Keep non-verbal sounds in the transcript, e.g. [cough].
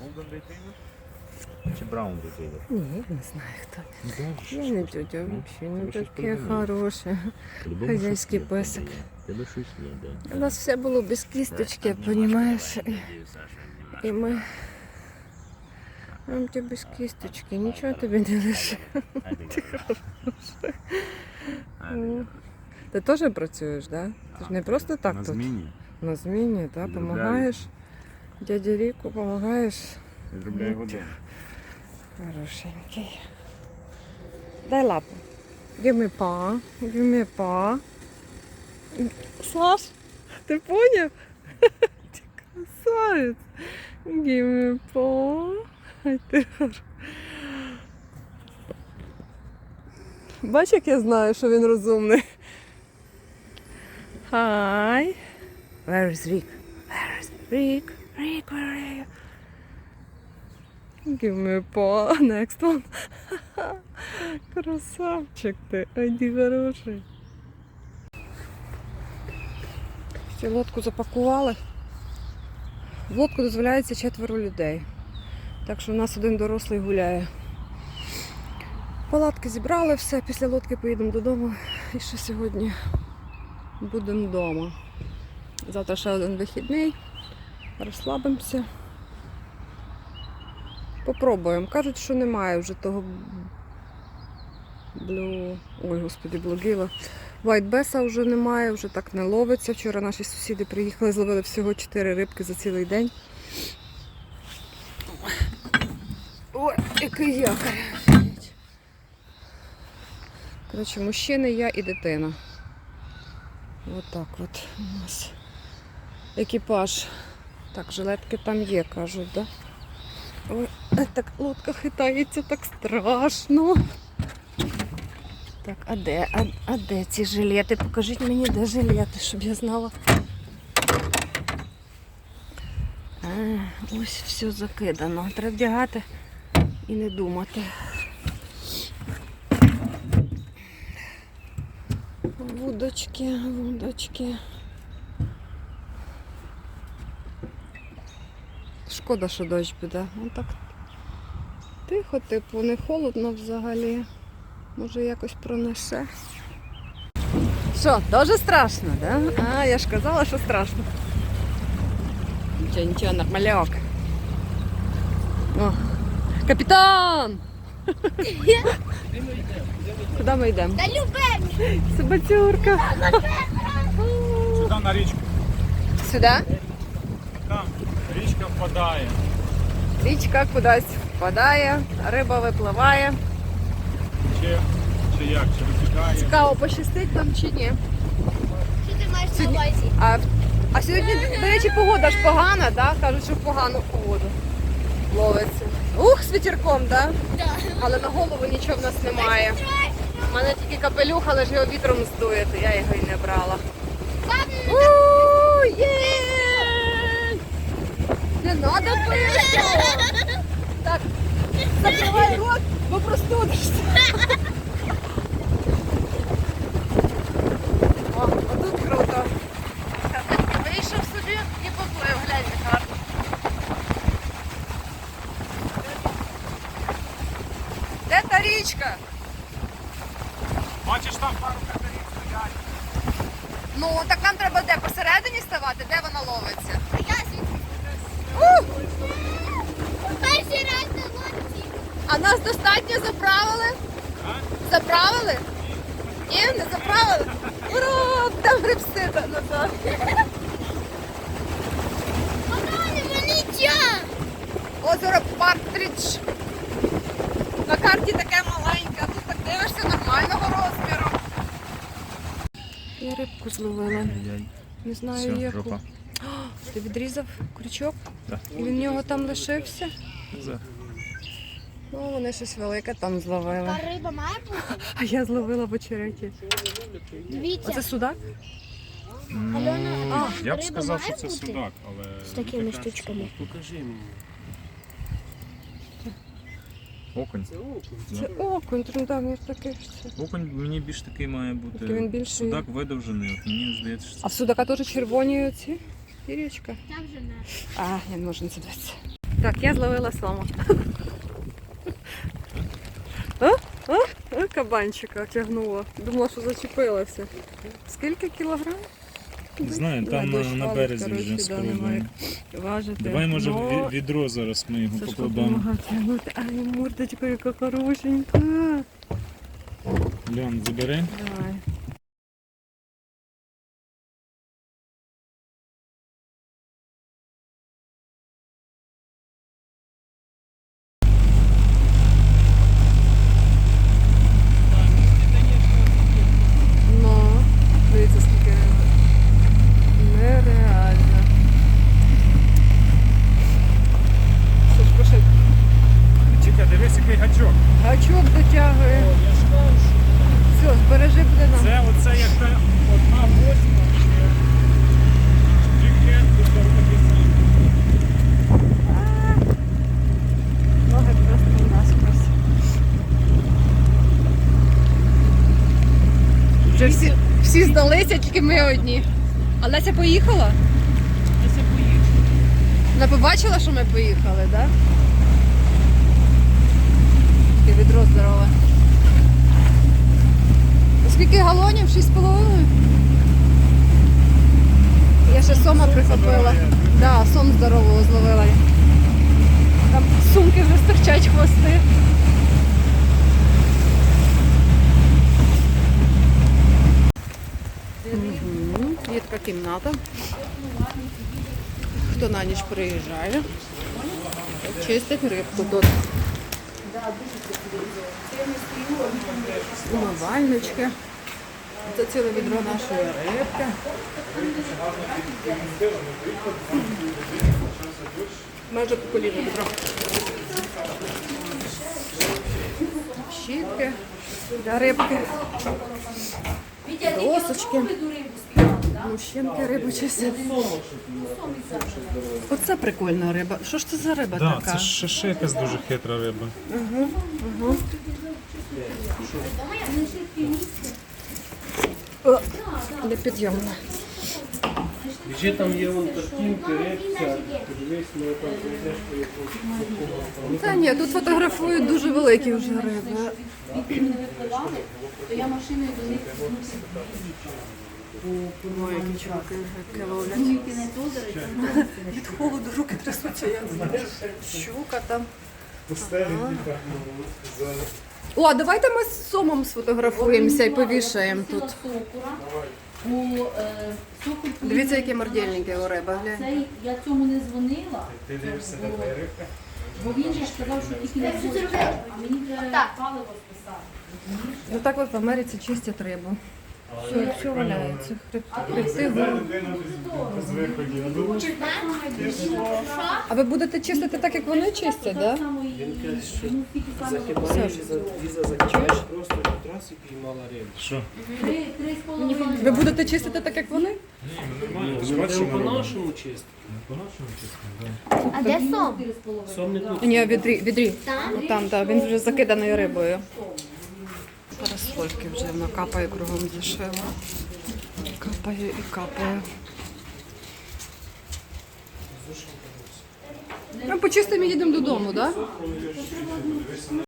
Голден ретейвер? Чи браун ретейвер? Ні, не знаю хто. Ну, Я не тетя, взагалі не щось таке хороше. Хазяйський песик. Тебе щось є, да. У нас все було без кісточки, розумієш? І ми. Нам тебе без кісточки, нічого тобі не лише. Ну, Ти теж працюєш, так? Да? Ти ж не просто так На тут. зміні. На зміні, так? Відробляю. Дяді Ріку допомагаєш. Відробляю годину. Хорошенький. Дай лапу. Give me paw. Give me paw. Саш, ти поняв? [laughs] Ти красавець. Give me paw. Ай, ти Бач, як я знаю, що він розумний. Hi. Where is Rick? Where is Rick? You? Give me paw. [laughs] Next one. Красавчик ти, один хороший. Ще лодку запакували. В лодку дозволяється четверо людей. Так що у нас один дорослий гуляє. Палатки зібрали, все, після лодки поїдемо додому. І ще сьогодні будемо вдома. Завтра ще один вихідний. Розслабимося. Попробуємо. Кажуть, що немає вже того блю. Ой, господи, блогіла. Вайтбеса вже немає, вже так не ловиться. Вчора наші сусіди приїхали, зловили всього 4 рибки за цілий день. Ой, який якорь. Коротше, мужчини, я і дитина. Отак от у нас екіпаж. Так, жилетки там є, кажуть, да? Ой, [clears throat] так лодка хитається, так страшно. Так, а де? А, а де ці жилети? Покажіть мені, де жилети, щоб я знала. А, ось все закидано. Треба вдягати і не думати. Вудочки, вудочки. Шкода, що дощ буде. Ну так тихо, типу, не холодно взагалі. Може якось пронесе. Що, дуже страшно, да? А, я ж казала, що страшно. Нічого, нічого, нормальок. О, капітан! Куди ми йдемо? Та любе! Собацюрка. Сюди на річку. Сюди? Впадає. Річка кудись впадає, риба випливає. Чи, чи як, чи витікає. Цікаво, пощастить нам чи ні. Що ти маєш на увазі? А, а сьогодні, до речі, погода ж погана, да? кажуть, що в погану погоду ловиться. Ух, з вітерком, да? Да. але на голову нічого в нас немає. У мене тільки капелюх, але ж його вітром здує, то я його і не брала. У, є! Не треба пити! Так, закривай рот, бо простудишся. О, отут круто. Вийшов собі і поплив, глянь, як гарно. Де та річка? Бачиш там пару катерів стоять. Ну, так нам треба де? Посередині ставати? Де вона ловиться? Перший раз на лодці. А нас достатньо заправили? Заправили? Ні, не заправили? Ура! Там грибси назад. Озеро Партридж. На карті таке маленьке, а тут так дивишся нормального розміру. Я рибку зловила. Не знаю Все, яку. [gasps] Ти відрізав крючок? Так. І він в нього там лишився? За. Ну, вони щось велике там зловили. Та риба має бути. [laughs] А я зловила в очереті. Дивіться. Оце судак? Альона, А, Я б риба сказав, має що це бути? судак, але... З такими така штучками. Покажи мені. Окунь. Це окунь, ну так, ж це. Окунь мені більш такий має бути. Такий він більший. Судак видовжений. От мені здається, що А в судака теж червоні оці пірічка. Там же не. А, я не можу не це. Так, я зловила сому. О, о, о, кабанчика тягнула. Думала, що зачепилася. Скільки кілограм? Не знаю, там на, на березі вже немає. Важити. Давай, може, ві- відро зараз ми його Це ж покладемо. тягнути. Ай, мордочка, яка хорошенька. Льон, забери. Давай. Ну, дивіться, скільки риби. Нереально. Що ж, пошли. Чекай, гачок. Гачок дотягує. Я ж кажу, Все, збережи буде нам. це оце як та одна восьма. Такий самий. Ноги просто наскрозь. Вже всі, всі здалися, тільки ми одні. А Леся поїхала? Леся поїхала. Вона побачила, що ми поїхали, так? Да? І відро здорове. Скільки галонів? Шість з половиною? Я ще сома прихопила. Да, сом здорового зловила. Там сумки вже стирчать хвости. Є така кімната. Хто на ніч приїжджає, чистить рибку тут. Умивальнички. Це ціле відро нашої рибки. Майже по коліну відро. Щітки для рибки. Досочки. Мужчинки рибу чистять. Оце прикольна риба. Що ж це за риба Да, така? це ж ще якась дуже хитра риба. О, для підйомна. Там є вон картинки, репця, подивись, ми там прийдеш по якому. Та ні, тут фотографують дуже великі вже риби. то я машиною до них Ой, які чуваки ловлять. Від холоду руки трясуться, як щука там. О, давайте ми з сомом сфотографуємося і повішаємо тут. е, Дивіться, які мордільники у риба, глянь. я цьому не дзвонила, бо, бо він же ж сказав, що тільки не буде, а мені треба паливо списати. Ну так от в Америці чистять рибу. Все, все валяється. Хребти, гори. А ви будете чистити так, як вони чистять, так? Віза просто на трасі піймала рибу. Що? з. Ви будете чистити так, як вони? Ми по-нашому чисто. А де сом? З. Сом не тут. Ні, відрі, відрі. Там? Там, так, він вже закиданий рибою. Парасольки вже вона капає кругом дешево. Капає і капає. Ми почистимо і їдемо додому, так? Да?